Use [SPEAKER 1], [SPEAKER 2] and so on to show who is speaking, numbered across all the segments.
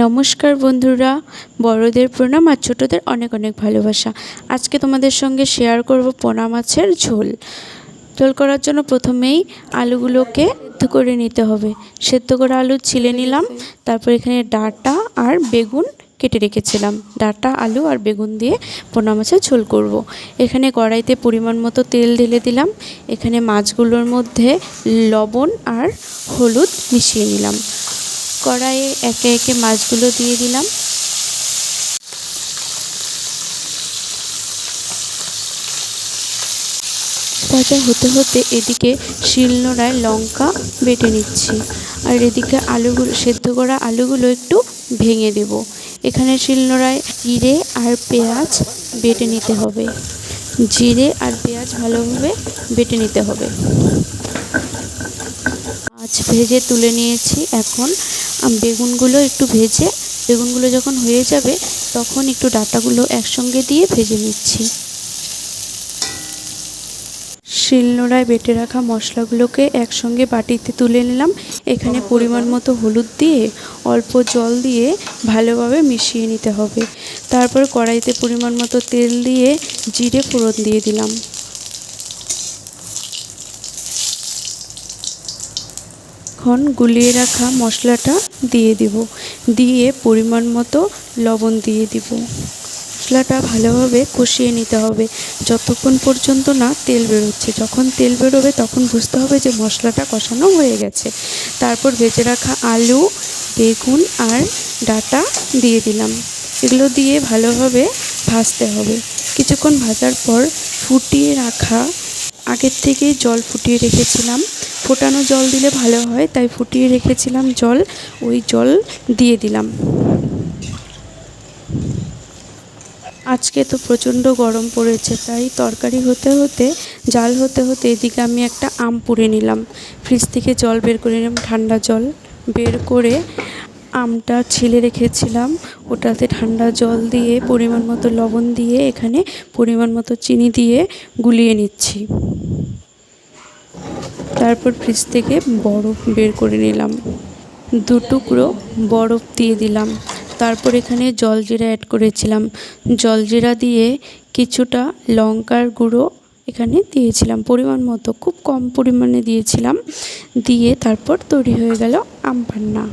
[SPEAKER 1] নমস্কার বন্ধুরা, বড়দের প্রণাম আর ছোটোদের অনেক অনেক ভালোবাসা। আজকে তোমাদের সঙ্গে শেয়ার করব পোনা মাছের ঝোল। ঝোল করার জন্য প্রথমেই আলুগুলোকে করে নিতে হবে। সেদ্ধ করে আলু ছিলে নিলাম, তারপর এখানে ডাঁটা আর বেগুন কেটে রেখেছিলাম। ডাঁটা, আলু আর বেগুন দিয়ে পোনা মাছের ঝোল করব। এখানে কড়াইতে পরিমাণ মতো তেল ঢেলে দিলাম। এখানে মাছগুলোর মধ্যে লবণ আর হলুদ মিশিয়ে নিলাম। কড়াইয়ে একে একে মাছগুলো দিয়ে দিলাম। ভাজা হতে হতে এদিকে শিলনোড়ায় লঙ্কা বেটে নিচ্ছি। আর এদিকে আলুগুলো, সেদ্ধ করা আলুগুলো একটু ভেঙে দেব। এখানে শিলনোড়ায় জিরে আর পেঁয়াজ বেটে নিতে হবে। জিরে আর পেঁয়াজ ভালোভাবে বেটে নিতে হবে। মাছ ভেজে তুলে নিয়েছি। এখন বেগুনগুলো একটু ভেজে, বেগুনগুলো যখন হয়ে যাবে, তখন একটু ডাঁটাগুলো একসঙ্গে দিয়ে ভেজে নিচ্ছি। শিলনোড়ায় বেটে রাখা মশলাগুলোকে একসঙ্গে বাটিতে তুলে নিলাম। এখানে পরিমাণ মতো হলুদ দিয়ে অল্প জল দিয়ে ভালোভাবে মিশিয়ে নিতে হবে। তারপর কড়াইতে পরিমাণ মতো তেল দিয়ে জিরে ফোড়ন দিয়ে দিলাম। এখন গুলিয়ে রাখা মশলাটা দিয়ে দিব। দিয়ে পরিমাণ মতো লবণ দিয়ে দিব। মশলাটা ভালোভাবে কষিয়ে নিতে হবে। যতক্ষণ পর্যন্ত না তেল বেরোচ্ছে। যখন তেল বেরোবে তখন বুঝতে হবে যে মশলাটা কষানো হয়ে গেছে। তারপর ভেজে রাখা আলু, বেগুন আর ডাটা দিয়ে দিলাম। এগুলো দিয়ে ভালোভাবে ভাজতে হবে। কিছুক্ষণ ভাজার পর ফুটিয়ে রাখা, আগের থেকেই জল ফুটিয়ে রেখেছিলাম। ফোটানো জল দিলে ভালো হয়, তাই ফুটিয়ে রেখেছিলাম জল, ওই জল দিয়ে দিলাম। আজকে তো প্রচণ্ড গরম পড়েছে, তাই তরকারি হতে হতে, জাল হতে হতে এদিকে আমি একটা আম পুড়ে নিলাম। ফ্রিজ থেকে জল বের করে নিলাম, ঠান্ডা জল বের করে আমটা ছিলে রেখেছিলাম। ওটাতে ঠান্ডা জল দিয়ে, পরিমাণ মতো লবণ দিয়ে, এখানে পরিমাণ মতো চিনি দিয়ে গুলিয়ে নিচ্ছি। তারপর ফ্রিজ থেকে বরফ বের করে নিলাম। দু টুকরো বরফ দিয়ে দিলাম। তারপর এখানে জলজিরা অ্যাড করেছিলাম। জলজিরা দিয়ে কিছুটা লঙ্কার গুঁড়ো এখানে দিয়েছিলাম। পরিমাণ মতো, খুব কম পরিমাণে দিয়েছিলাম। দিয়ে তারপর তৈরি হয়ে গেল আম পান্না।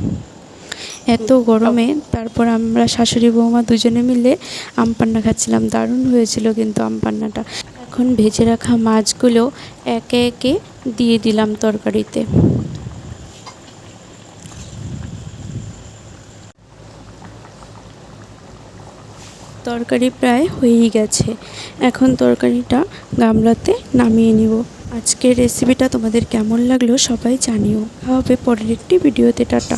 [SPEAKER 1] এত গরমে তারপর আমরা শাশুড়ি বৌমা দুজনে মিলে আম পান্না খাচ্ছিলাম। দারুণ হয়েছিল কিন্তু আম পান্নাটা। এখন ভেজে রাখা মাছগুলো একে একে দিয়ে দিলাম তরকারিতে। তরকারি প্রায় হয়েই গেছে। এখন তরকারিটা গামলাতে নামিয়ে নিব। আজকের রেসিপিটা তোমাদের কেমন লাগল সবাই জানিও। হবে পরের একটি ভিডিওতে টাটা।